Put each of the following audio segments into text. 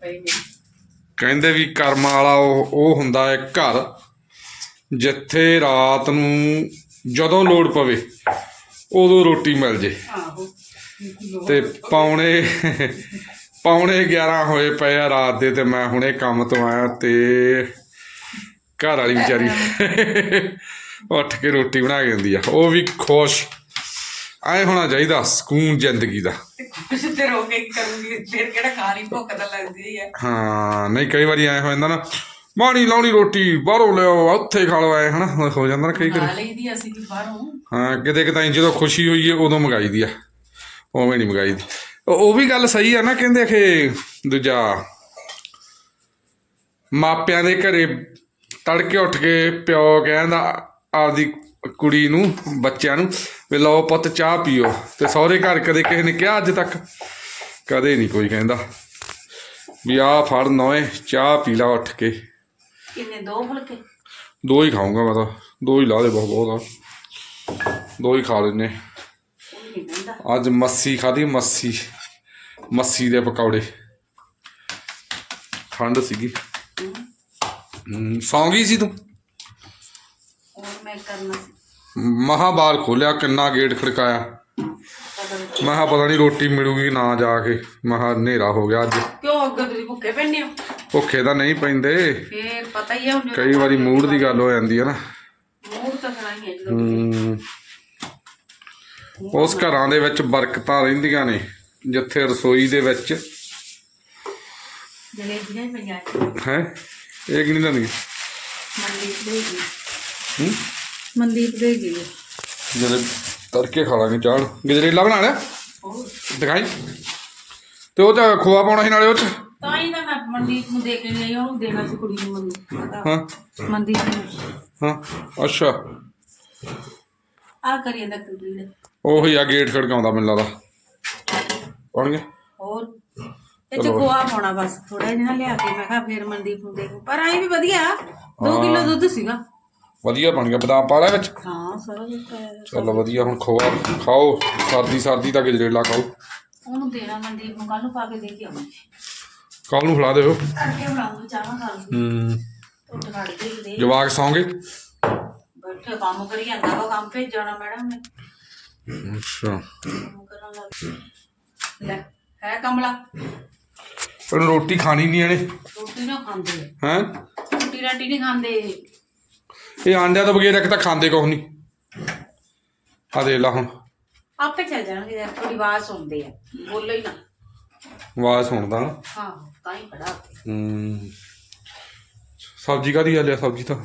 ਪਈ ਮੇਰੀ ਕਹਿੰਦੇ ਵੀ ਕਰਮ ਵਾਲਾ ਉਹ ਉਹ ਹੁੰਦਾ ਹੈ ਘਰ ਜਿੱਥੇ ਰਾਤ ਨੂੰ ਜਦੋਂ ਲੋੜ ਪਵੇ ਉਦੋਂ ਰੋਟੀ ਮਿਲ ਜੇ। ਆਹੋ। ਤੇ ਪੌਣੇ ਪੌਣੇ 11 ਹੋਏ ਪਏ ਆ ਰਾਤ ਦੇ ਤੇ ਮੈਂ ਹੁਣੇ ਕੰਮ ਤੋਂ ਆਇਆ ਤੇ ਘਰ ਵਾਲੀ ਵਿਚਾਰੀ ਉੱਠ ਕੇ ਰੋਟੀ ਬਣਾ ਕੇ ਦਿੰਦੀ ਆ। ਉਹ ਵੀ ਖੁਸ਼ ਐ ਹੋਣਾ ਚਾਹੀਦਾ ਸਕੂਨ ਜ਼ਿੰਦਗੀ ਦਾ। ਕੁਛ ਤੇ ਰੋ ਕੇ ਕੀ ਕਰੂੰਗੀ ਫਿਰ ਕਿਹੜਾ ਖਾਣੀ ਭੁੱਖ ਤਾਂ ਲੱਗਦੀ ਹੈ ਹਾਂ ਨਹੀਂ ਕਈ ਵਾਰੀ ਐ ਹੋ ਜਾਂਦਾ ਨਾ ਮਾਣੀ ਲਾਉਣੀ ਰੋਟੀ ਬਾਹਰੋਂ ਲਿਆਓ ਉੱਥੇ ਖਾ ਲਓ ਐ ਹਨਾ? ਹੋ ਜਾਂਦਾ ਨਾ ਕਈ ਖਾ ਲਈਦੀ ਅਸੀਂ ਵੀ ਬਾਹਰੋਂ। ਹਾਂ ਕਿਤੇ ਕਿਤੇ ਜਦੋਂ ਖੁਸ਼ੀ ਹੋਈ ਹੈ ਉਦੋਂ ਮੰਗਾਈ ਦੀ ਆ। ਉਵੇਂ ਨਹੀਂ ਮੰਗਾਈ ਦੀ। ਉਹ ਉਹ ਵੀ ਗੱਲ ਸਹੀ ਆ ਨਾ ਕਹਿੰਦੇ ਕਿ ਦੂਜਾ ਮਾਪਿਆਂ ਦੇ ਘਰੇ ਤੜਕੇ ਉੱਠ ਕੇ ਪਿਓ ਕਹਿੰਦਾ ਆਪਦੀ ਕੁੜੀ ਨੂੰ ਬੱਚਿਆਂ ਨੂੰ ਵੀ ਲਓ ਪੁੱਤ ਚਾਹ ਪੀਓ। ਤੇ ਸਹੁਰੇ ਘਰ ਕਦੇ ਕਿਸੇ ਨੇ ਕਿਹਾ ਅੱਜ ਤੱਕ? ਕਦੇ ਨਹੀਂ ਕੋਈ ਕਹਿੰਦਾ। ਵੀ ਆਹ ਫੜ ਨੋਏ ਚਾਹ ਪੀ ਲਾ ਉੱਠ ਕੇ। ਕਿੰਨੇ ਦੋ ਫੁਲਕੇ? ਦੋ ਹੀ ਖਾਊਂਗਾ ਮੈਂ ਤਾਂ। ਦੋ ਹੀ ਲਾ ਦੇ ਬਹੁਤ ਬਹੁਤ ਆ। ਦੋ ਹੀ ਖਾ ਲੈਨੇ ਅੱਜ ਮੱਸੀ ਖਾਧੀ ਮੱਸੀ। ਮੱਸੀ ਦੇ ਪਕੌੜੇ। ਠੰਡ ਸੀਗੀ। ਸੌਂ ਗਈ ਸੀ ਤੂੰ? ਮੈਂ ਕਰਨਾ ਸੀ। ਮਹਾ ਬਾਹਰ ਖੋਲਿਆ ਕਿੰਨਾ ਗੇਟ ਖੜਕਾਇਆ। ਮੈਂ ਕਿਹਾ ਪਤਾ ਨਹੀਂ ਰੋਟੀ ਮਿਲੂਗੀ ਨਾ ਜਾ ਕੇ। ਮੈਂ ਕਿਹਾ ਹਨੇਰਾ ਹੋ ਗਿਆ ਅੱਜ। ਕਿਉਂ ਅੱਗੇ ਤੁਸੀਂ ਭੁੱਖੇ ਪੈਣੇ ਹੋ? ਭੁੱਖੇ ਤਾਂ ਨਹੀਂ ਪੈਂਦੇ। ਫੇਰ ਪਤਾ ਹੀ ਹੁਣ ਕਈ ਵਾਰੀ ਮੂਡ ਦੀ ਗੱਲ ਹੋ ਜਾਂਦੀ ਹੈ ਨਾ। ਮੂਡ ਤਾਂ ਹੀ ਜਦੋਂ ਉਸ ਘਰਾਂ ਦੇ ਵਿੱਚ ਬਰਕਤਾਂ ਰਹਿੰਦੀਆਂ ਨੇ ਜਿੱਥੇ ਰਸੋਈ ਦੇ ਵਿੱਚ ਜਲੇਬੀਆਂ ਹੀ ਪਈਆਂ ਹੈ? ਇਹ ਕਿੰਨੀ ਦਾ ਨਹੀਂ ਮਨਦੀਪ ਦੇ ਹੂੰ? ਮਨਦੀਪ ਦੇ ਗਈ ਜਿਹੜੇ ਤੜਕੇ ਖਾ ਲਾਂਗੇ ਚਾਹ ਨੂੰ। ਗਜਰੇਲਾ ਬਣਾ ਲਿਆ? ਦਿਖਾਈ। ਤੇ ਉਹ ਤਾਂ ਖੋਆ ਪਾਉਣਾ ਸੀ ਨਾਲੇ ਉਹ ਚ? ਤਾਂ ਹੀ ਤਾਂ ਮੈਂ ਮਨਦੀਪ ਨੂੰ ਦੇ ਕੇ ਲਈ ਉਹਨੂੰ ਦੇਣਾ ਸੀ ਕੁੜੀ ਨੂੰ ਮਨਦੀਪ ਹਾਂ। ਮਨਦੀਪ ਨੂੰ। ਹਾਂ ਅੱਛਾ। ਆ ਕਰੀ ਇਹਦਾ ਕੁੜੀ ਨੇ। ਉਹੀ ਆ ਗੇਟ ਖੜਕਾਉਂਦਾ ਮੈਨੂੰ ਲੱਗਦਾ। ਗਿਆ? ਹੋਰ। ਇਹ ਚ ਖੋਆ ਪਾਉਣਾ ਬਸ ਥੋੜਾ ਜਿਹਾ ਲਿਆ ਕੇ। ਮੈਂ ਕਿਹਾ ਫੇਰ ਮਨਦੀਪ ਨੂੰ ਦੇ ਪਰ ਆਈ ਵੀ ਵਧੀਆ। 2 ਕਿਲੋ ਦੁੱਧ ਸੀਗਾ। ਵਧੀਆ ਬਣ ਗਿਆ ਬਦਾਮ ਪਾ ਲਿਆ ਵਿੱਚ। ਹਾਂ ਸਾਰਾ ਕੁਝ ਪਾਇਆ। ਚਲੋ ਵਧੀਆ ਹੁਣ ਖੋਆ ਖਾਓ ਸਰਦੀ ਸਰਦੀ ਤਾਂ ਗਜਰੇਲਾ ਖਾਓ। ਉਹਨੂੰ ਦੇਣਾ ਮਨਦੀਪ ਨੂੰ ਕੱਲ ਨੂੰ ਪਾ ਕੇ ਦੇ ਕੇ ਕੱਲ ਨੂੰ ਖਿਲਾ ਦਿਓ। ਤੜਕੇ ਬਣਾਉਂਗੀ ਚਾਹਾਂ ਖਾ ਹੂੰ। ਉਹ ਟਗੜ ਦੇ ਦੇ ਜਵਾਕ ਸੌਂਗੇ? ਬੈਠੇ ਕੰਮ ਕਰੀ ਜਾਂਦਾ ਵਾ ਕੰਮ ਭੇਜਣਾ ਮੈਡਮ ਨੇ। ਅੱਛਾ। ਕੰਮ ਕਰਨ ਲੱਗ ਲੈ ਹੈ ਕਮਲਾ? ਪਰ ਰੋਟੀ ਖਾਣੀ ਨਹੀਂ ਇਹਨੇ। ਰੋਟੀ ਨਾ ਖਾਂਦੇ? ਹੈ? ਰੋਟੀ ਰਾਟੀ ਨਹੀਂ ਖਾਂਦੇ ਇਹ। ਇਹ ਆਂਡਿਆਂ ਤੋਂ ਬਗੈਰ ਇੱਕ ਤਾਂ ਖਾਂਦੇ ਕੁਛ ਨਹੀਂ ਆ ਦੇ ਲਾ ਹੁਣ। ਆਪੇ ਚੱਲ ਜਾਣਗੇ ਯਾਰ ਥੋੜੀ ਆਵਾਜ਼ ਸੁਣਦੇ ਆ। ਬੋਲੋ ਹੀ ਨਾ। ਆਵਾਜ਼ ਸੁਣਦਾ। ਨਾ ਹਾਂ ਤਾਂ ਹੀ ਪੜਾ ਹੂੰ। ਸਬਜ਼ੀ ਕਾਦੀ ਆ ਲਿਆ ਸਬਜ਼ੀ ਤਾਂ।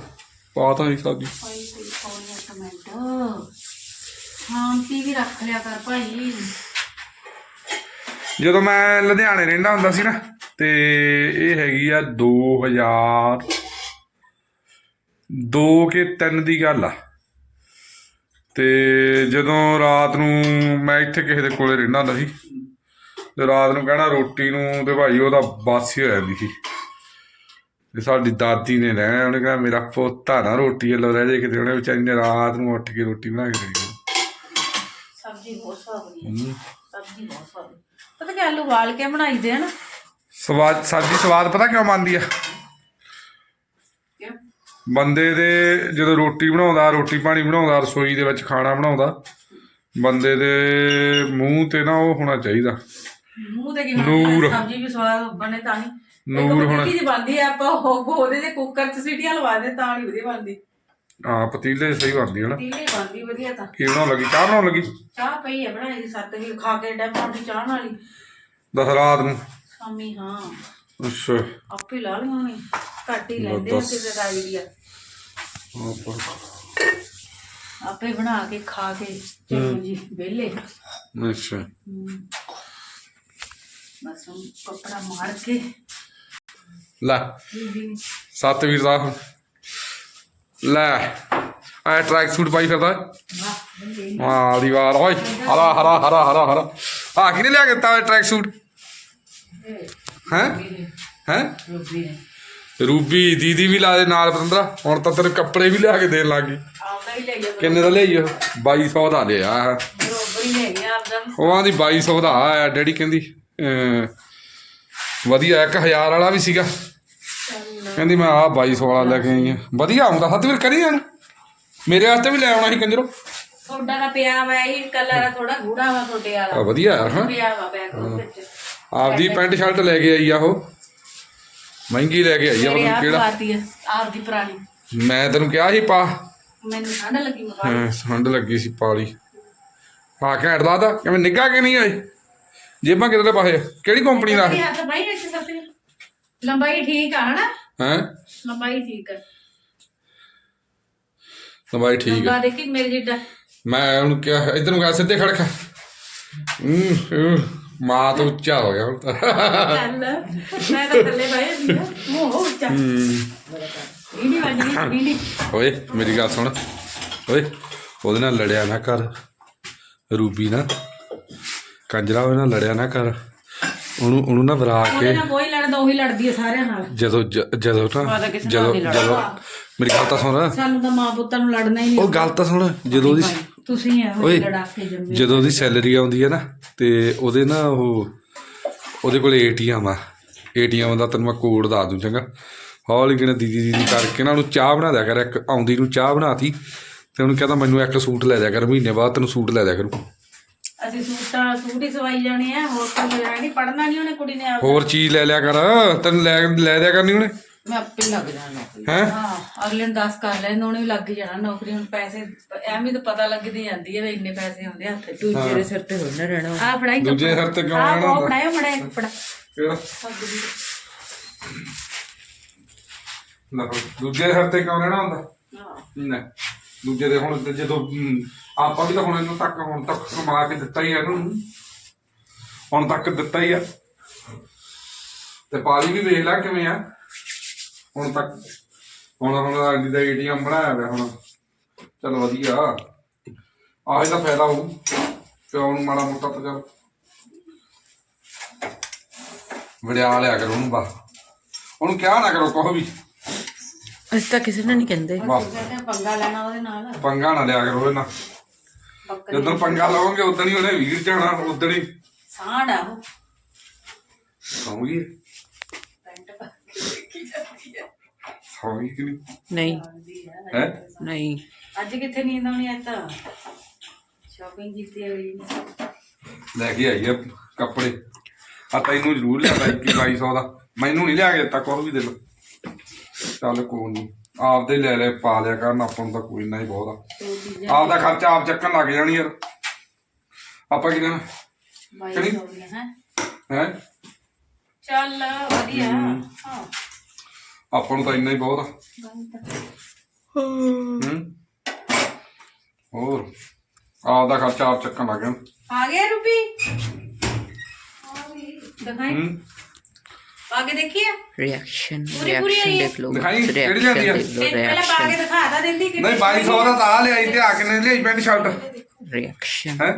ਪਾ ਤਾਂ ਨਹੀਂ ਸਬਜ਼ੀ। ਭਾਈ ਕੋਈ ਸ਼ਾਂਤੀ ਵੀ ਰੱਖ ਲਿਆ ਕਰ ਭਾਈ। ਜਦੋਂ ਮੈਂ ਲੁਧਿਆਣੇ ਰਹਿੰਦਾ ਹੁੰਦਾ ਸੀ ਨਾ ਤੇ ਇਹ ਹੈਗੀ ਆ 2000 ਦੋ ਕੇ ਤਿੰਨ ਦੀ ਗੱਲ ਆ। ਤੇ ਜਦੋਂ ਰਾਤ ਨੂੰ ਮੈਂ ਇੱਥੇ ਕਿਸੇ ਦੇ ਕੋਲੇ ਰਹਿੰਦਾ ਹੁੰਦਾ ਸੀ ਤੇ ਰਾਤ ਨੂੰ ਕਹਿਣਾ ਰੋਟੀ ਨੂੰ ਤੇ ਭਾਈ ਉਹਦਾ ਬਾਸੀ ਹੋ ਜਾਂਦੀ ਸੀ। ਤੇ ਸਾਡੀ ਦਾਦੀ ਨੇ ਰਹਿਣਾ ਉਹਨੇ ਕਿਹਾ ਮੇਰਾ ਪੋਤਾ ਨਾ ਰੋਟੀ ਵੱਲੋਂ ਰਹਿ ਜੇ ਕਿਤੇ ਉਹਨੇ ਵਿਚਾਰੀ ਨੇ ਰਾਤ ਨੂੰ ਉੱਠ ਕੇ ਰੋਟੀ ਬਣਾ ਕੇ ਦੇਣੀ। ਸਬਜ਼ੀ ਬਹੁਤ ਸਵਾਦ ਸਬਜ਼ੀ ਬਹੁਤ ਸਵਾਦ। ਪਤਾ ਕਿ ਆਲੂ ਵਾਲ ਕੇ ਬਣਾਈ ਦੇ ਹਨ ਸਵਾਦ ਸਬਜ਼ੀ ਸਵਾਦ ਪਤਾ ਕਿਉਂ ਮੰਨਦੀ ਆ? ਬੰਦੇ ਦੇ ਜਦੋਂ ਰੋਟੀ ਬਣਾਉਂਦਾ ਰੋਟੀ ਪਾਣੀ ਬਣਾਉਂਦਾ ਰਸੋਈ ਦੇ ਵਿੱਚ ਖਾਣਾ ਬਣਾਉਂਦਾ ਬੰਦੇ ਦੇ ਮੂੰਹ ਤੇ ਨਾ ਉਹ ਹੋਣਾ ਚਾਹੀਦਾ। ਮੂੰਹ ਤੇ ਕੀ ਨੂਰ। ਸਬਜ਼ੀ ਵੀ ਸਵਾਦ ਬਣੇ ਤਾਂ ਹੀ। ਨੂਰ ਹੋਣਾ। ਕੀ ਦੀ ਬਣਦੀ ਆ ਆਪਾਂ ਉਹ ਉਹਦੇ ਦੇ ਕੁੱਕਰ 'ਚ ਸੀਟੀਆਂ ਲਵਾ ਦੇ ਤਾਂ ਨਹੀਂ ਵਧੀਆ ਬਣਦੀ। ਹਾਂ ਪਤੀਲੇ ਸਹੀ ਬਣਦੀ ਹੈ ਨਾ। ਤੀਲੇ ਬਣਦੀ ਵਧੀਆ ਤਾਂ। ਕੀ ਬਣਾਉਣ ਲੱਗੀ? ਚਾਹ ਬਣਾਉਣ ਲੱਗੀ? ਚਾਹ ਪਈ ਹੈ ਬਣਾਈ ਦੀ ਸੱਤ ਵੀ ਖਾ ਕੇ ਡੈ ਪੌਂਡੀ ਚਾਹ ਵਾਲੀ ਦਸ ਰਾਤ ਨੂੰ? ਸ਼ਾਮੀ ਹਾਂ। ਅੱਛਾ। ਆਪੇ ਲਾ ਨੇ ਘੱਟ ਹੀ ਲੈਂਦੇ ਆ। ਕਿਸੇ ਦਾ ਆਈਡੀਆ ਆਪਾਂ ਆਪੇ ਬਣਾ ਕੇ ਖਾ ਕੇ ਚਲੋ ਜੀ ਵਿਹਲੇ। ਅੱਛਾ। ਹਮ। ਬਸ ਹੁਣ ਕੱਪੜਾ ਮਾਰ ਕੇ। ਲੈ ਸੱਤ ਵੀਰ ਦਾ। ਲੈ ਆ ਟਰੈਕ ਸੂਟ ਪਾਈ ਫਿਰਦਾ। ਵਾਹ ਬੰਦੇ ਦੀ ਵਾਰ ਓਏ ਹਰਾ ਹਰਾ ਹਰਾ ਹਰਾ ਹਰਾ। ਆ ਕਿਨੇ ਲਿਆ ਕੇ ਦਿੱਤਾ ਟਰੈਕ ਸੂਟ? ਹੈ? ਹੈ? ਰੋਬੀ ਨੇ। ਰੂਬੀ ਦੀਦੀ ਵੀ ਲਾ ਦੇ ਨਾਲ ਪਤੰਦਰਾ। ਹੁਣ ਤਾਂ ਤੇਰੇ ਕੱਪੜੇ ਵੀ ਲਿਆ ਕੇ ਦੇਣ ਲੱਗੀ ਆਪਦਾ ਹੀ ਲੈ ਗਿਆ ਕਿੰਨੇ ਦਾ ਲਈ ਉਹ? 2200 ਦਾ ਲਿਆ ਰੋਬੀ ਲੈ ਗਿਆ ਆਪਦਾ। ਉਹ ਆਂਦੀ 2200 ਦਾ ਆਇਆ ਡੈਡੀ ਕਹਿੰਦੀ ਅਹ, ਵਧੀਆ ਇੱਕ ਹਜ਼ਾਰ ਵਾਲਾ ਵੀ ਸੀਗਾ। ਕਹਿੰਦੀ ਮੈਂ ਆ 2200 ਵਾਲਾ ਲੈ ਕੇ ਆਈ ਆ ਵਧੀਆ ਆਉਂਦਾ ਸਤਵੀਰ ਕਰੀ ਇਹਨੂੰ ਮੇਰੇ ਵਾਸਤੇ ਵੀ ਲੈ ਆਉਣਾ ਸੀ ਕੰਜਰੋ। ਤੁਹਾਡਾ ਦਾ ਪਿਆ ਵਾ ਇਹ ਕਲਰ ਥੋੜਾ ਗੂੜਾ ਵਾ ਤੁਹਾਡੇ ਆ ਵਾਲਾ ਵਧੀਆ ਯਾਰ ਹਾਂ ਪਿਆ ਵਾ ਬੈਗ ਉਹਦੇ ਵਿੱਚ। ਆਪਦੀ ਪੈਂਟ ਸ਼ਰਟ ਲੈ ਕੇ ਆਈ ਆ ਉਹ। ਮਹਿੰਗੀ ਲੈ ਕੇ ਆਈ ਆ ਪਤਾ ਕਿਹੜਾ। ਪਾਤੀ ਆ ਆਪਦੀ ਪੁਰਾਣੀ। ਮੈਂ ਤੈਨੂੰ ਕਿਹਾ ਸੀ ਪਾ। ਮੈਨੂੰ ਠੰਡ ਲੱਗੀ ਮੈਂ ਪਾ। ਹਾਂ ਠੰਡ ਲੱਗੀ ਸੀ ਪਾਲੀ ਆ ਘੈਂਟ ਲਾਦਾ ਕਿਵੇਂ ਨਿੱਘਾ ਕਿ ਨਹੀਂ ਆਏ ਜੇਬਾਂ ਕਿਤੇ ਪਾਏ ਕਿਹੜੀ ਕੰਪਨੀ ਦਾ? ਲੰਬਾਈ ਠੀਕ ਆ ਹਨਾ? ਹੈ? ਲੰਬਾਈ ਠੀਕ ਆ। ਲੰਬਾਈ ਠੀਕ ਹੈ ਲੰਬਾ ਦੇਖੀ ਮੇਰੇ ਜਿੱਡਾ ਮੈਂ ਉਹਨੂੰ ਕਿਹਾ ਇਧਰ ਨੂੰ ਗਾ ਸਿੱਧੇ ਖੜਕ ਹੂੰ, ਹੂੰ, ਮਾਂ ਤੋਂ ਉੱਚਾ ਹੋ ਗਿਆ ਹੁਣ ਤਾਂ ਚੱਲ ਮੈਂ ਤਾਂ ਥੱਲੇ ਬਾਈ ਸੀ ਮੂੰਹ ਉੱਚਾ ਹੂੰ। ਈੜੀ ਵਾਲੀ ਈੜੀ ਓਏ ਮੇਰੀ ਗੱਲ ਸੁਣ ਓਏ ਉਹਦੇ ਨਾਲ ਲੜਿਆ ਨਾ ਕਰ ਰੂਬੀ ਨਾ ਕੰਜਰਾ ਉਹਦੇ ਨਾਲ ਲੜਿਆ ਨਾ ਕਰ ਉਹਨੂੰ ਉਹਨੂੰ ਨਾ ਵਰਾ ਉਹਦੇ ਕੇ ਨਾਲ ਕੋਈ ਲੜਦਾ ਉਹੀ ਲੜਦੀ ਹੈ ਸਾਰਿਆਂ ਨਾਲ ਜਦੋਂ ਜਦੋਂ ਨਾ। ਜਦੋਂ ਮੇਰੀ ਗੱਲ ਤਾਂ ਸੁਣ ਸਾਨੂੰ ਤਾਂ ਮਾਂ ਪੁੱਤਾਂ ਨੂੰ ਲੜਨਾ ਹੀ ਨਹੀਂ ਉਹ ਗੱਲ ਤਾਂ ਸੁਣ ਜਦੋਂ ਉਹਦੀ ਤੁਸੀਂ ਐ ਓਏ, ਲੜਾ ਕੇ ਜੰਮੇ ਜਦੋਂ ਉਹਦੀ ਸੈਲਰੀ ਆਉਂਦੀ ਹੈ ਨਾ ਤੇ ਉਹਦੇ ਨਾ ਉਹ ਉਹਦੇ ਕੋਲ ਏਟੀਐਮ ਆ। ਏਟੀਐਮ ਦਾ ਤੈਨੂੰ ਮੈਂ ਕੋਡ ਦੱਸ ਦੂੰ ਚੰਗਾ। ਹੌਲੀ ਕਿਨੇ ਦੀਦੀ ਦੀਦੀ ਕਰਕੇ ਨਾ ਉਹਨੂੰ ਚਾਹ ਬਣਾ ਦਿਆ ਕਰ ਇੱਕ ਆਉਂਦੀ ਨੂੰ ਚਾਹ ਬਣਾਤੀ ਤੇ ਉਹਨੂੰ ਕਹਿੰਦਾ ਮੈਨੂੰ ਇੱਕ ਸੂਟ ਲੈ ਦਿਆ ਕਰ ਮਹੀਨੇ ਬਾਅਦ ਤੈਨੂੰ ਸੂਟ ਲੈ ਦਿਆ ਕਰੂ। ਅਸੀਂ ਸੂਟਾਂ ਸੂਟ ਹੀ ਸਵਾਈ ਜਾਣੇ ਆ ਹੋਰ ਲੈਣਾ ਨਹੀਂ ਪੜਨਾ ਨਹੀਂ ਉਹਨੇ ਕੁੜੀ ਨੇ ਆਪ ਹੋਰ ਚੀਜ਼ ਲੈ ਲਿਆ ਕਰ ਤੈਨੂੰ ਲੈ ਲੈ ਦਿਆ ਕਰਨੀ ਉਹਨੇ? ਮੈਂ ਆਪੇ ਲੱਗ ਜਾਣਾ ਨੌਕਰੀ ਹੈ? ਹਾਂ ਅਗਲੇ ਨੂੰ 10 ਕਰ ਲੈਣ ਉਹਨੇ ਵੀ ਲੱਗ ਹੀ ਜਾਣਾ ਨੌਕਰੀ ਹੁਣ ਪੈਸੇ ਐਵੇਂ ਤਾਂ ਪਤਾ ਲੱਗਦੀ ਜਾਂਦੀ ਹੈ ਵੀ ਇੰਨੇ ਪੈਸੇ ਆਉਂਦੇ ਹੱਥ 'ਚ ਦੂਜੇ ਦੇ ਸਿਰ ਤੇ ਹੋ ਨਾ ਰਹਿਣਾ ਆ ਫੜਾਈ ਦੂਜੇ ਸਿਰ ਤੇ ਕਿਉਂ ਆ ਰਹਿਣਾ ਉਹ ਹੁੰਦਾ? ਕਿਹੜਾ? ਨਾ ਦੂਜੇ ਸਿਰ ਤੇ ਕਿਉਂ ਰਹਿਣਾ ਹੁੰਦਾ? ਹਾਂ। ਨਾ ਦੂਜੇ ਦੇ ਹੁਣ ਤੇ ਜਦੋਂ ਹਮ, ਆਪਾਂ ਵੀ ਤਾਂ ਹੁਣ ਇਹਨੂੰ ਤੱਕ ਹੁਣ ਤੱਕ ਕਮਾ ਕੇ ਦਿੱਤਾ ਹੀ ਆ ਇਹਨੂੰ। ਹੁਣ ਤੱਕ ਦਿੱਤਾ ਹੀ ਆ। ਤੇ ਪਾਲੀ ਵੀ ਵੇਖ ਲੈ ਕਿਵੇਂ ਆ। ਹੁਣ ਤੱਕ ਹੁਣ ਹੁਣ ਅੱਜ ਦਾ ਏਟੀਐਮ ਬਣਾਇਆ ਹੋਇਆ ਹੁਣ। ਚਲ ਵਧੀਆ। ਆਹ ਇਹਦਾ ਫਾਇਦਾ ਹੋਊ। ਪਿਓ ਨੂੰ ਮਾੜਾ ਮੋਟਾ ਤਾਂ ਚੱਲ। ਵੜਿਆ ਲਿਆ ਕਰੋ ਉਹਨੂੰ ਬਸ। ਉਹਨੂੰ ਕਿਹਾ ਨਾ ਕਰੋ ਕੁਛ ਵੀ। ਅਸੀਂ ਤਾਂ ਕਿਸੇ ਨੂੰ ਨਹੀਂ ਕਹਿੰਦੇ। ਬਸ। ਕਹਿੰਦੇ ਪੰਗਾ ਲੈਣਾ ਉਹਦੇ ਨਾਲ। ਪੰਗਾ ਨਾ ਲਿਆ ਕਰੋ ਉਹਦੇ ਨਾਲ। ਜਦੋਂ ਪੰਗਾ ਲਾਓਗੇ ਉਦੋਂ ਹੀ ਉਹਨੇ ਵੀਰ ਜਾਣਾ ਉਦੋਂ ਹੀ। ਸਾਂਢ ਆ ਉਹ। ਪੈਂਟ ਪਾ ਸੌਂਗੀ ਕਿ ਨਹੀਂ? ਨਹੀਂ। ਕੇ ਹੈ? ਨਹੀਂ। ਅੱਜ ਕਿੱਥੇ ਨੀਂਦ ਆਉਣੀ ਐ ਤਾਂ? ਸ਼ਾਪਿੰਗ ਕੀਤੀ ਹੋਈ ਲੈ ਕੇ ਆਈ ਆ ਕੱਪੜੇ। ਆ ਤੈਨੂੰ ਜ਼ਰੂਰ ਲਿਆਦਾ 2200 ਦਾ। ਮੈਨੂੰ ਨਹੀਂ ਲਿਆ ਕੇ ਦਿੱਤਾ ਕੋਈ ਵੀ ਦੇ ਲੋ ਚੱਲ ਕੋਈ ਨਹੀਂ। ਆਪਦੇ ਲੈ ਲੈ ਪਾ ਲਿਆ ਕਰਨ ਆਪਾਂ ਨੂੰ ਤਾਂ ਕੋਈ ਨਾ ਹੀ ਬਹੁਤ ਆ। ਦੋ ਚੀਜ਼ਾਂ ਆਪਦਾ ਖਰਚਾ ਆਪ ਚੱਕਣ ਲੱਗ ਜਾਣੀ ਯਾਰ। ਆਪਾਂ ਕੀ ਕਹਿਣਾ ਬਾਈ ਹੋ ਗਈਆਂ ਹੈ? ਹੈ? ਚੱਲ ਵਧੀਆ। ਹਾਂ। ਆਪਾਂ ਨੂੰ ਤਾਂ ਇੰਨਾ ਹੀ ਬਹੁਤ ਆ। ਹੂੰ। ਹੋਰ ਆਪਦਾ ਖਰਚਾ ਆਪ ਚੱਕਣ ਲੱਗ ਜਾਣ ਆ ਗਿਆ ਰੂਪੀ? ਦਿਖਾਈ। ਹੂੰ। ਆਗੇ ਦੇਖੀਏ ਰਿਐਕਸ਼ਨ ਪੂਰੀ ਪੂਰੀ ਰਿਐਕਸ਼ਨ ਆਈ ਹੈ। ਦੇਖ ਲਓ। ਦਿਖਾਈ, ਕਿਹੜੀ ਆ? ਦੇਖ ਲਓ ਪਹਿਲਾਂ ਪਾ ਕੇ ਰਿਐਕਸ਼ਨ ਦਿਖਾ ਤਾਂ ਦਿੰਦੀ ਕਿ ਨਹੀਂ 2200 ਦਾ ਤਾਂ ਆ ਲਿਆਈ ਤੇ ਆ ਕਿੰਨੇ ਦੀ ਲਿਆਈ ਪੈਂਟ ਸ਼ਰਟ। ਰਿਐਕਸ਼ਨ ਹੈ?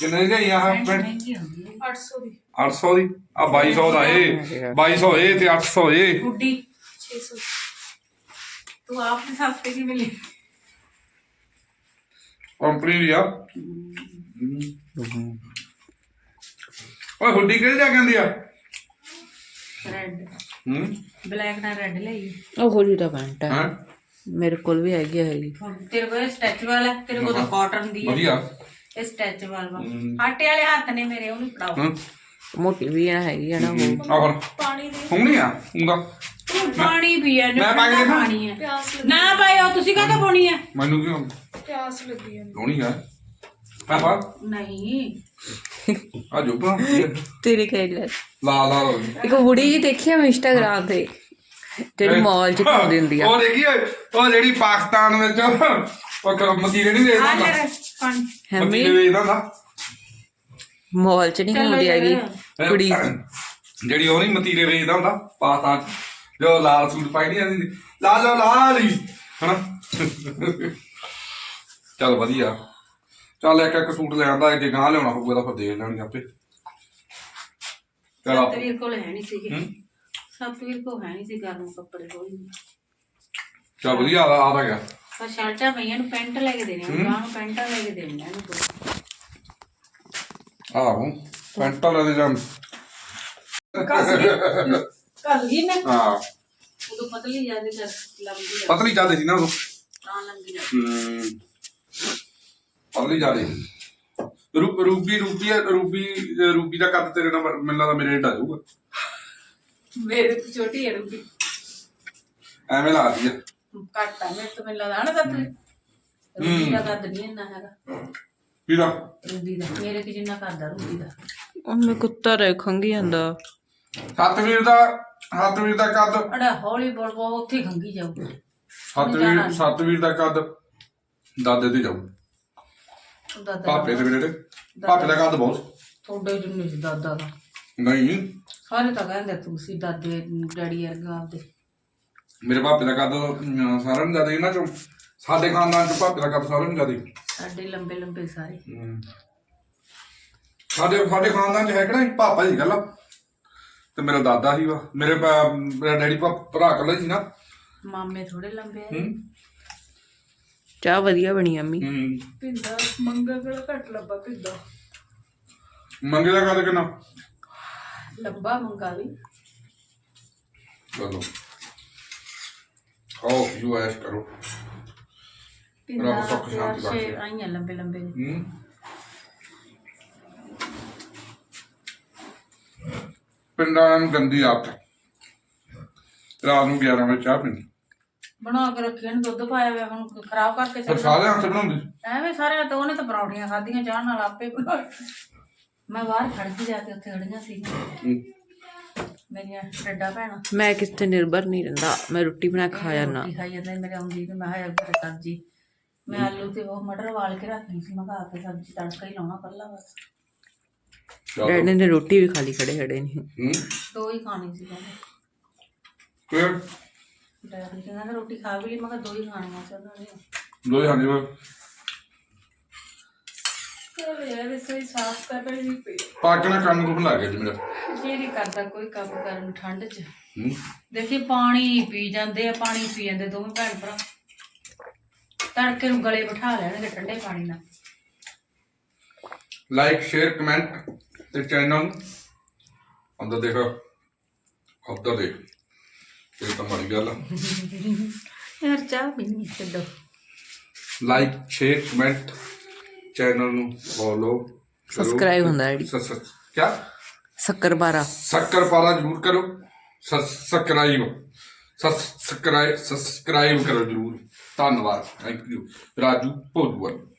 ਕਿੰਨੇ ਦੀ ਲਿਆਈ ਆਹ ਪੈਂਟ ਮਹਿੰਗੀ ਹੁੰਦੀ ਹੈ। 800 ਦੀ। 800 ਦੀ? ਆ 2200 ਦਾ ਇਹ 2200 ਇਹ ਤੇ 800 ਇਹ ਗੁੱਡੀ। 600 ਤੂੰ ਆਪ ਨੇ ਸਸਤੇ ਕੀ ਮਿਲੀ ਕੰਪਨੀ ਦੀ ਆ। ਓਏ ਹੁੱਡੀ ਕਿਹੜੀ ਲੈ ਕੇ ਆਂਦੀ ਆ? ਰੈੱਡ ਹੂੰ? ਬਲੈਕ ਨਾਲ ਰੈੱਡ ਲਈ। ਉਹ ਹੋਲੀ ਦਾ ਪੈਂਟ ਹੈ ਹੈ? ਮੇਰੇ ਕੋਲ ਵੀ ਹੈਗੀ ਹੈਗੀ ਤੇਰੇ ਕੋਲ ਸਟੈਚੂਅਲ ਹੈ ਤੇਰੇ ਕੋਲ ਤਾਂ ਕਾਟਨ ਦੀ ਹੈ ਵਧੀਆ। ਇਹ ਸਟੈਚੂਅਲ ਵਾ ਆਟੇ ਵਾਲੇ ਹੱਥ ਨੇ ਮੇਰੇ ਉਹਨੂੰ ਫੜਾਓ। ਹੂੰ। ਮੋਟੀ ਵੀ ਆ ਹੈਗੀ ਆ ਨਾ ਉਹ ਫਿਰ ਪਾਣੀ ਦੇ। ਹੁਣੀ ਆ? ਹੁੰਦਾ ਤੂੰ ਪਾਣੀ ਪੀਆ ਮੈਂ ਪਾ ਕੇ ਦੇਖਾਂ? ਪਾਣੀ ਹੈ ਨਾ ਪਾਇਓ ਤੁਸੀਂ ਕਾਹਤੋਂ ਪਾਉਣੀ ਹੈ ਮੈਨੂੰ ਕਿਉਂ? ਪਿਆਸ ਲੱਗੀ ਹੈ ਹੋਣੀ ਆ। ਪਾਪਾ ਨਹੀਂ। ਆ ਜੁਬਾ ਤੇਰੇ ਕਹਿ ਲੈ। ਲਾ ਲਾ ਲਾ ਇੱਕ ਬੁੜੀ ਜੀ ਦੇਖੀ ਆ ਇੰਸਟਾਗ੍ਰਾਮ ਤੇ ਜਿਹੜੀ ਮਾਲ ਚ ਪਾਉਂਦੀ ਹੁੰਦੀ ਆ। ਉਹ ਦੇਖੀ ਓਏ, ਉਹ ਜਿਹੜੀ ਪਾਕਿਸਤਾਨ ਵਿੱਚ ਉਹ ਕਰ ਮਤੀਰੇ ਨਹੀਂ ਆ ਵੇਚਦਾ ਲੈ ਵੇਚਦਾ ਹੁੰਦਾ ਮਾਲ ਚ ਨਹੀਂ ਹੁੰਦੀ ਹੈਗੀ। ਕੁੜੀ। ਜਿਹੜੀ ਉਹ ਨਹੀਂ ਮਤੀਰੇ ਵੇਚਦਾ ਹੁੰਦਾ ਪਾਕਿਸਤਾਨ 'ਚ, ਜੋ ਲਾਲ ਸੂਟ ਪਾਈ ਨਹੀਂ ਜਾਂਦੀ ਲਾਲ ਲਾਲ ਲਾਲ ਹੀ ਹਨਾ? ਚੱਲ ਵਧੀਆ। ਚੱਲ ਇੱਕ ਇੱਕ ਸੂਟ ਲੈ ਆਂਦਾ ਜੇ ਗਾਂ ਲਿਆਉਣਾ ਹੋਊਗਾ ਤਾਂ ਫਿਰ ਦੇ ਲੈਣਗੇ ਆਪੇ। ਚਲ ਆਪ- ਸਤਵੀਰ ਕੋਲ ਹੈ ਨਹੀਂ ਸੀਗੇ। ਹੂੰ? ਸਤਵੀਰ ਕੋਲ ਹੈ ਨਹੀਂ ਸੀ ਗਰਮ ਕੱਪੜੇ ਕੋਈ ਚੱਲ ਵਧੀਆ ਆਦਾ ਆਦਾ ਗਿਆ। ਪਰ ਸ਼ਰਟਾਂ ਪਈਆਂ ਨੂੰ ਪੈਂਟ ਲੈ ਕੇ ਦੇਣੇ ਆ ਗਾਂ ਨੂੰ ਪੈਂਟਾਂ ਲੈ ਕੇ ਦੇਣੀਆਂ ਇਹਨੂੰ ਦੋ। ਆਹੋ ਪੈਂਟਾਂ ਲੈ ਦੇ ਜਾਂ ਕੱਸ ਗਈ ਕੱਸ ਗਈ ਮੈਂ। ਹਾਂ। ਉਦੋਂ ਪਤਲੀ ਜਾਂਦੀ ਤੇ ਲੰਬੀ ਪਤਲੀ ਜਾਂਦੇ ਸੀ ਨਾ ਉਦੋਂ। ਤਾਂ ਲੰਬੀ ਜਾ ਹਮ, ਪਤਲੀ ਜਾਂਦੇ ਰੂ ਰੂਬੀ ਰੂਬੀ ਰੂਬੀ ਰੂਬੀ ਦਾ ਕੱਦ ਤੇਰੇ ਨਾਲ ਮੈਨੂੰ ਲੱਗਦਾ ਮੇਰੇ ਏਡਾ ਜਾਊਗਾ। ਮੇਰੇ ਤੋਂ ਛੋਟੀ ਹੈ ਰੂਬੀ ਐਵੇਂ ਲੱਗਦੀ ਆ ਘੱਟ ਆ ਮੇਰੇ ਤੋਂ ਮੈਨੂੰ ਲੱਗਦਾ ਨਾ ਸੱਤ ਰੂਬੀ ਦਾ ਕੱਦ ਨਹੀਂ ਇੰਨਾ ਹੈਗਾ। ਕਿਹਦਾ ਰੂਬੀ ਦਾ ਮੇਰੇ ਕਿ ਜਿੰਨਾ ਕਰਦਾ ਰੂਬੀ ਦਾ। ਉਹਨੇ ਕੁੱਤਾ ਰਹਿ ਖੰਗੀ ਜਾਂਦਾ। ਸਤਵੀਰ ਦਾ ਸਤਵੀਰ ਦਾ ਕੱਦ। ਅੜਾ ਹੌਲੀ ਬੋਲ ਬੋ ਉੱਥੇ ਖੰਗੀ ਜਾਊ। ਸਤਵੀਰ ਸਤਵੀਰ ਦਾ ਕੱਦ ਦਾਦੇ ਤੇ ਜਾਊ। ਉਹਦਾ ਦਾ ਪਾਪੇ ਦੇ ਮੇਰੇ ਤੇ। ਪਾਪੇ ਦਾ ਕੱਦ ਬਹੁਤ। ਤੁਹਾਡੇ ਜਿੰਨੇ ਸੀ ਦਾਦਾ ਦਾ। ਨਹੀਂ। ਸਾਰੇ ਤਾਂ ਕਹਿੰਦੇ ਤੂੰ ਸੀ ਦਾਦੇ ਡੈਡੀ ਵਰਗਾ ਆਪਦੇ। ਮੇਰੇ ਪਾਪੇ ਦਾ ਕੱਦ ਅਮ, ਸਾਰਿਆਂ ਨੂੰ ਜ਼ਿਆਦਾ ਇਹਨਾਂ ਚੋਂ ਸਾਡੇ ਖਾਨਦਾਨ ਚ ਪਾਪੇ ਦਾ ਕੱਦ ਸਾਰਿਆਂ ਨੂੰ ਜ਼ਿਆਦਾ ਸਾਡੇ ਲੰਬੇ ਲੰਬੇ ਸਾਰੇ। ਸਾਡੇ ਸਾਡੇ ਖਾਨਦਾਨ ਚ ਹੈ ਕਿਹੜਾ ਸੀ? ਪਾਪਾ ਦੀ ਗੱਲ ਤੇ ਮੇਰਾ ਦਾਦਾ ਸੀ ਵਾ ਮੇਰੇ ਪਾ- ਮੇਰਾ ਡੈਡੀ ਭਾ- ਭਰਾ ਕੱਲਾ ਸੀ ਨਾ। ਮਾਮੇ ਥੋੜੇ ਲੰਬੇ ਆ ਹੂੰ। ਚਾਹ ਵਧੀਆ ਬਣੀ ਅੰਮੀ। ਪਿੰਦਾ ਮੰਗਾ ਕਿਹੜਾ ਘੱਟ ਲੱਭਾ ਪਿੰਦਾ ਮੰਗੇ ਦਾ ਕੱਦ ਕਿੰਨਾ? ਲੰਬਾ ਮੰਗਾ ਵੀ। ਚਲੋ। ਯੂ ਐਸ ਕਰੋ ਰੱਬ ਸੁੱਖ ਸ਼ਾਂਤੀ ਬਖਸ਼ੇ। ਆਈਆਂ ਲੰਬੇ ਲੰਬੇ। ਹੂੰ ਪਿੰਡਾਂ ਨੂੰ ਗੰਦੀ ਆਦਤ ਰਾਤ ਨੂੰ 11 ਵਜੇ ਚਾਹ ਪੀਣੀ ਬਣਾ ਕੇ ਰੱਖਿਆ ਨੂੰ ਦੁੱਧ ਪਾਇਆ ਹੋਇਆ ਹੁਣ ਖਰਾਬ ਕਰਕੇ ਚੱਲ ਸਾਰੇ ਹੱਥ ਬਣਾਉਂਦੇ ਐਵੇਂ ਸਾਰੇ ਤਾਂ ਉਹਨੇ ਤਾਂ ਪਰੌਂਠੀਆਂ ਖਾਧੀਆਂ ਚਾਹ ਨਾਲ ਆਪੇ ਬਣਾ। ਮੈਂ ਬਾਹਰ ਖੜ ਕੇ ਜਾ ਕੇ ਉੱਥੇ ਖੜੀਆਂ ਸੀ। ਮੇਰੀਆਂ ਡੱਡਾ ਭੈਣਾਂ। ਮੈਂ ਕਿਸ ਤੇ ਨਿਰਭਰ ਨਹੀਂ ਰਹਿੰਦਾ। ਮੈਂ ਰੋਟੀ ਬਣਾ ਖਾ ਜਾਣਾ ਰੋਟੀ ਖਾਈ ਜਾਂਦੇ ਮੇਰੇ ਆਉਂਦੀ ਤੇ ਮੈਂ ਕਿਹਾ ਯਾਰ ਘਰੇ ਸਬਜ਼ੀ। ਮੈਂ ਆਲੂ ਤੇ ਉਹ ਮਟਰ ਵਾਲ ਕੇ ਰੱਖ ਲਈ ਸੀ ਮੈਂ ਕਿਹਾ ਕੇ ਸਬਜ਼ੀ ਤੜਕਾ ਹੀ ਲਾਉਣਾ ਕੱਲਾ ਬਸ। ਚਲੋ। ਡੈਡੀ ਨੇ ਰੋਟੀ ਵੀ ਖਾਲੀ ਖੜੇ ਖੜੇ ਨਹੀਂ। ਹੂੰ। ਦੋ ਹੀ ਖਾਣੀ ਸੀ ਕਹਿੰਦੇ ਫਿਰ? ਡੈਡੀ ਕਹਿੰਦਾ ਰੋਟੀ ਖਾ ਵੀ ਲਈ ਮੈਂ ਕਿਹਾ ਦੋ ਹੀ ਖਾਣੀਆਂ ਸੀ ਉਹਨਾਂ ਨੇ। ਦੋਏ ਹਾਂਜੀ ਵਾ ਚਲ ਯਾਰ ਸਾਫ਼ ਪਈ। ਕੰਨ ਦੁਖਣ ਲੱਗ ਗਿਆ ਜੀ ਮੇਰਾ। ਜੀ ਨਹੀਂ ਕਰਦਾ ਕੋਈ ਕੰਮ ਕਰਨ ਨੂੰ ਠੰਡ 'ਚ। ਹੂੰ। ਦੇਖੀ ਪਾਣੀ ਪੀ ਜਾਂਦੇ ਆ ਪਾਣੀ ਪੀ ਜਾਂਦੇ ਦੋਵੇਂ ਭੈਣ ਭਰਾ। ਤੜਕੇ ਨੂੰ ਗਲੇ ਬਿਠਾ ਲੈਣਗੇ ਠੰਡੇ ਪਾਣੀ ਨਾਲ। ਲਾਈਕ ਸ਼ੇਅਰ ਕਮੈਂਟ ਤੇ ਚੈਨਲ ਅੰਦਰ ਦੇਖੋ। ਉੱਧਰ ਦੇਖ। ਇਹ ਤਾਂ ਮਾੜੀ ਗੱਲ ਆ। ਯਾਰ ਚਾਹ ਪੀਣੀ ਛੱਡੋ। ਲਾਈਕ ਸ਼ੇਅਰ ਕਮੈਂਟ ਚੈਨਲ ਨੂੰ ਫੋਲੋ Subscribe ਹੁੰਦਾ ਹੈ ਜੀ। ਕੀ ਸ਼ੱਕਰ ਬਾਰਾ ਸ਼ੱਕਰ ਪਾਰਾ ਜ਼ਰੂਰ ਕਰੋ। ਸਬਸਕ੍ਰਾਈਬ ਸਬਸਕ੍ਰਾਈਬ ਸਬਸਕ੍ਰਾਈਬ ਕਰੋ ਜ਼ਰੂਰ। ਧੰਨਵਾਦ। Thank you Raju ਭੋਜੂਆ